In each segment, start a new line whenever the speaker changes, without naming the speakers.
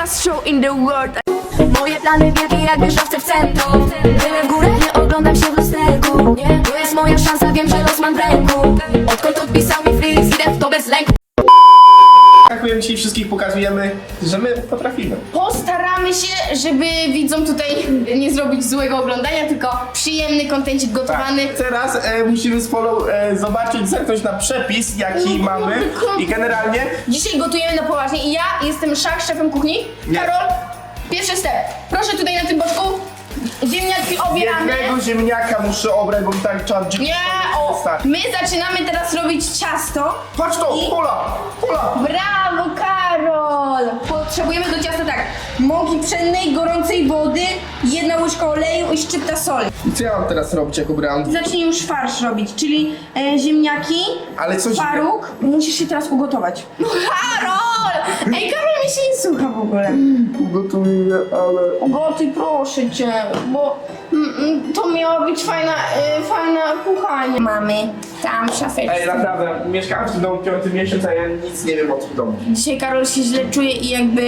coolest show in the world.
Moje plany wielkie jak wieżowce w centrum. Tyle w górę, nie oglądam się w lusterku. To jest moja szansa, wiem, że los mam w ręku. Odkąd odpisał
pokazujemy, że my potrafimy.
Postaramy się, żeby widzom tutaj nie zrobić złego oglądania, tylko przyjemny kontencik gotowany.
Tak. Teraz e, musimy z Polą e, zobaczyć, zerknąć na przepis, jaki
No,
mamy
kurde,
i generalnie
Dzisiaj gotujemy na poważnie i ja jestem Szach, szefem kuchni.
Nie.
Karol, pierwszy step. Proszę tutaj na tym boczku. Ziemniaki obieramy.
jednego ziemniaka muszę obrać, bo mi tak dziś
Nie, o, my zaczynamy teraz robić ciasto.
Patrz to,
I-
Pola, Pola!
Brawo, Karol! Potrzebujemy do ciasta tak, mąki pszennej, gorącej wody, jedna łyżka oleju i szczypta soli.
I co ja mam teraz robić, jak obrałem?
Zacznij już farsz robić, czyli e, ziemniaki,
Ale
faruk. Musisz się teraz ugotować. No Karol! Ej, Karol się nie słucha w ogóle.
Gotuję, ale...
Gotuj proszę cię, bo mm, mm, to miała być fajna, e, fajna kuchania. Mamy tam szafeczkę.
Ej, naprawdę, mieszkałem w tym domu piąty miesiąc, a ja nic nie wiem o tym domu.
Dzisiaj Karol się źle czuje i jakby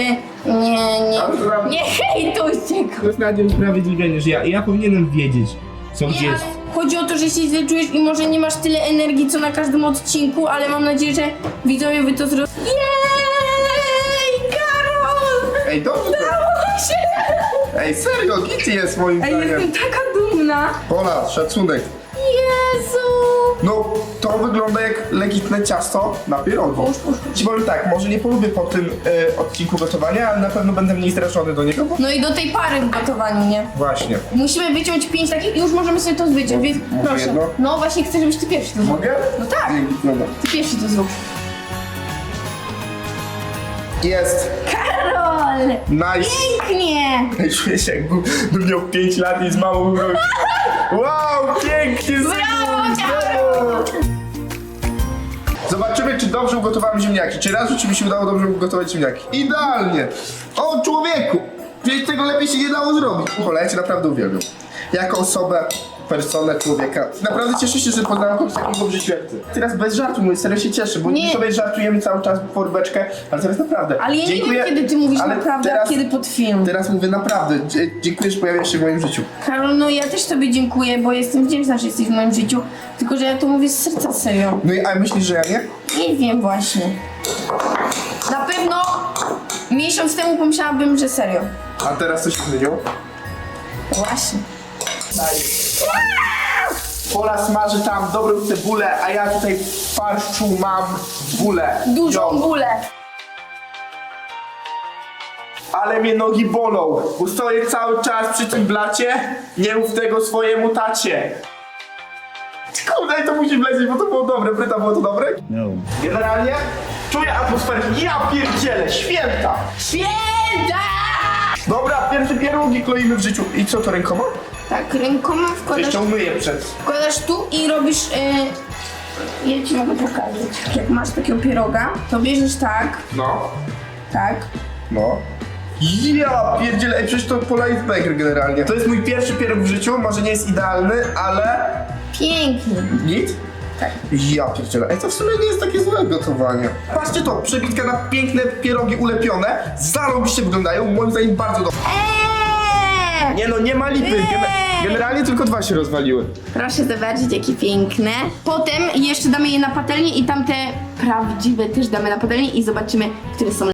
nie, nie,
Ale
nie hejtujcie go.
To jest nawet usprawiedliwienie, że ja, ja powinienem wiedzieć, co gdzie
Nie,
jest.
Chodzi o to, że się źle czujesz i może nie masz tyle energii co na każdym odcinku, ale mam nadzieję, że widzowie wy to zrozumią.
Ej, dobrze.
Udało się!
Ej, serio, Kitty jest moim
Ej,
zdaniem.
jestem taka dumna.
Pola, szacunek.
Jezu!
No, to wygląda jak legitne ciasto na
pusz,
Ci powiem tak, może nie polubię po tym e, odcinku gotowania, ale na pewno będę mniej zrażony do niego, bo...
No i do tej pary w gotowaniu, nie?
Właśnie.
Musimy wyciąć pięć takich i już możemy sobie to wyciąć, więc proszę.
jedno?
No właśnie chcę, żebyś ty pierwszy to zrobił.
Mogę?
No tak,
Dobra.
ty pierwszy to zrób.
Jest.
Karol!
Nice.
Pięknie!
Czuję się jakbym bym miał 5 lat i z małą. Wow, pięknie,
Brawo,
brawo. Zobaczymy, czy dobrze ugotowałem ziemniaki. Czy raz czy mi się udało dobrze ugotować ziemniaki. Idealnie! O, człowieku! Wiesz, tego lepiej się nie dało zrobić. Kola, ja cię naprawdę uwielbiam. Jako osobę, personę, człowieka. Naprawdę cieszę się, że poznałem kogoś takiego w życiu jak ty. Teraz bez żartu, mój serio się cieszę, bo
Nie.
my sobie żartujemy cały czas w forbeczkę, ale teraz naprawdę.
Ale ja nie wiem, kiedy ty mówisz
ale
naprawdę,
teraz-
a kiedy pod film.
Teraz mówię naprawdę. Dzie- Dziękuję, że pojawiasz się w moim życiu.
Karol, no ja też tobie dziękuję, bo jestem wdzięczna, że jesteś w moim życiu. Tylko, że ja to mówię z serca serio.
No i a myślisz, że ja nie?
Nie wiem właśnie. Na pewno miesiąc temu pomyślałabym, że serio.
A teraz co się zmieniło?
Właśnie.
Pola smaży tam dobrą cebulę, a ja tutaj w farszczu mam bólę.
Dużą bólę.
Ale mnie nogi bolą, bo stoję cały czas przy tym blacie. Nie mów tego swojemu tacie. Kurde, to musi wlecieć, bo to było dobre. Bryta, było to dobre?
No.
Generalnie czuję atmosferę. Ja pierdzielę, święta!
Święta!
Dobra, pierwsze pierogi kloimy w życiu. I co to rękoma?
Tak, rękoma wkładasz,
Jeszcze umyję przed.
wkładasz tu i robisz... Yy, ja ci mogę pokazać. Jak masz takiego pieroga, to bierzesz tak,
No.
tak.
No. Ja pierdzielę, ej, przecież to Pola jest baker generalnie. To jest mój pierwszy pieróg w życiu, może nie jest idealny, ale...
Pięknie.
Git?
Tak.
Ja pierdzielę, ej, to w sumie nie jest takie złe gotowanie. Patrzcie to, przebitka na piękne pierogi ulepione, zarobiście wyglądają, moim zdaniem bardzo dobrze.
Eee!
Nie no, nie ma lipy, Gen-
Eee!
generalnie tylko dwa się rozwaliły.
Proszę zobaczyć, jakie piękne. Potem jeszcze damy je na patelnię i tamte prawdziwe też damy na patelnię i zobaczymy, które są